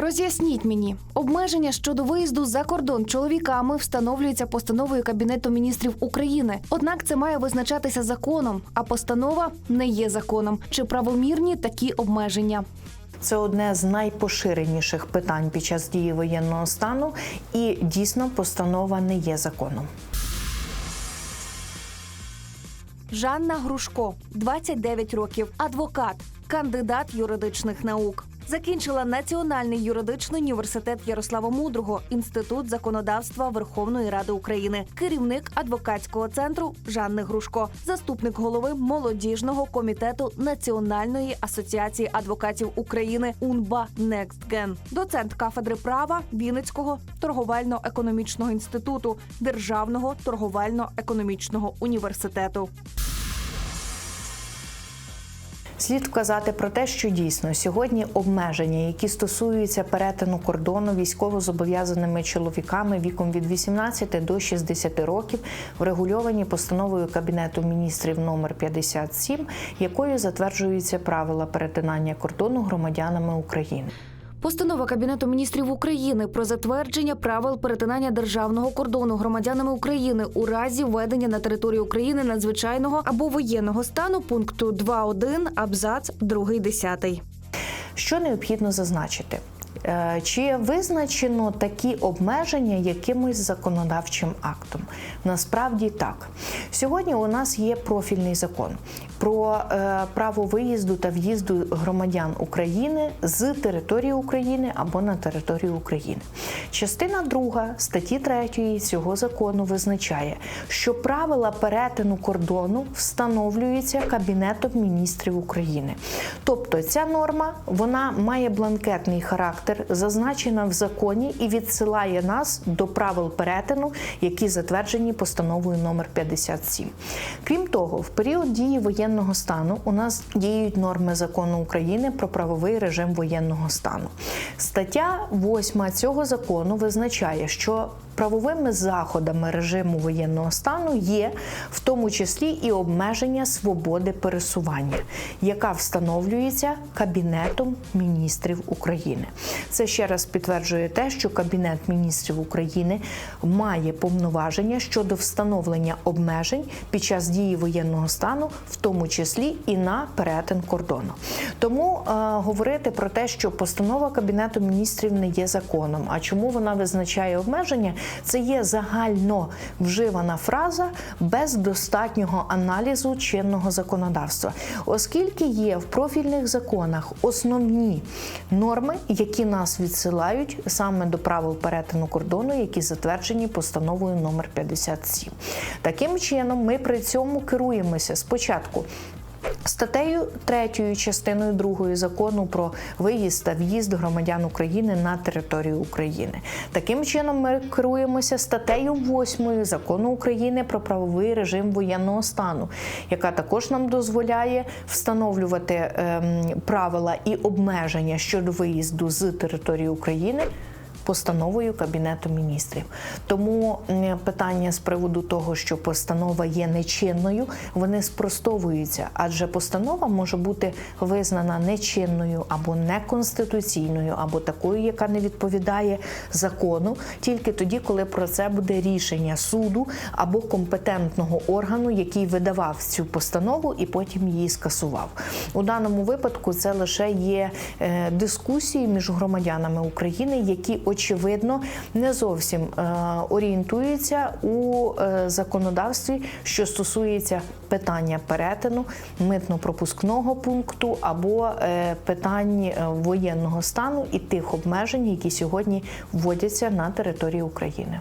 Роз'ясніть мені, обмеження щодо виїзду за кордон чоловіками встановлюється постановою Кабінету міністрів України. Однак це має визначатися законом, а постанова не є законом. Чи правомірні такі обмеження? Це одне з найпоширеніших питань під час дії воєнного стану, і дійсно постанова не є законом. Жанна Грушко, 29 років, адвокат, кандидат юридичних наук. Закінчила Національний юридичний університет Ярослава Мудрого, інститут законодавства Верховної Ради України, керівник адвокатського центру Жанни Грушко, заступник голови молодіжного комітету Національної асоціації адвокатів України УНБА «Некстген», доцент кафедри права Вінницького торговельно-економічного інституту Державного торговельно-економічного університету. Слід вказати про те, що дійсно сьогодні обмеження, які стосуються перетину кордону військовозобов'язаними чоловіками віком від 18 до 60 років, врегульовані постановою Кабінету міністрів номер 57, якою затверджуються правила перетинання кордону громадянами України. Постанова Кабінету міністрів України про затвердження правил перетинання державного кордону громадянами України у разі введення на територію України надзвичайного або воєнного стану пункту 2.1 абзац 2 10. Що необхідно зазначити? Е, Чи визначено такі обмеження якимось законодавчим актом? Насправді так. Сьогодні у нас є профільний закон про е, право виїзду та в'їзду громадян України з території України або на територію України. Частина 2 статті 3 цього закону визначає, що правила перетину кордону встановлюються Кабінетом міністрів України. Тобто ця норма вона має бланкетний характер, зазначена в законі і відсилає нас до правил перетину, які затверджені постановою номер 57. Крім того, в період дії воєнного стану у нас діють норми закону України про правовий режим воєнного стану. Стаття 8 цього закону визначає, що правовими заходами режиму воєнного стану є в тому числі і обмеження свободи пересування, яка встановлюється Кабінетом міністрів України. Це ще раз підтверджує те, що Кабінет міністрів України має повноваження щодо встановлення обмежень під час дії воєнного стану, в тому числі і на перетин кордону. Тому е, говорити про те, що постанова Кабінету міністрів не є законом. А чому вона визначає обмеження? Це є загально вживана фраза без достатнього аналізу чинного законодавства, оскільки є в профільних законах основні норми, які нас відсилають саме до правил перетину кордону, які затверджені постановою номер 57. Таким чином, ми при цьому керуємося спочатку. Статтею 3 частиною 2 закону про виїзд та в'їзд громадян України на територію України. Таким чином, ми керуємося статтею 8 закону України про правовий режим воєнного стану, яка також нам дозволяє встановлювати ем, правила і обмеження щодо виїзду з території України постановою Кабінету міністрів. Тому питання з приводу того, що постанова є нечинною, вони спростовуються, адже постанова може бути визнана нечинною або неконституційною, або такою, яка не відповідає закону, тільки тоді, коли про це буде рішення суду або компетентного органу, який видавав цю постанову і потім її скасував. У даному випадку це лише є е, дискусії між громадянами України, які очевидно не зовсім е, орієнтуються у е, законодавстві, що стосується питання перетину митно-пропускного пункту або е, питань воєнного стану і тих обмежень, які сьогодні вводяться на території України.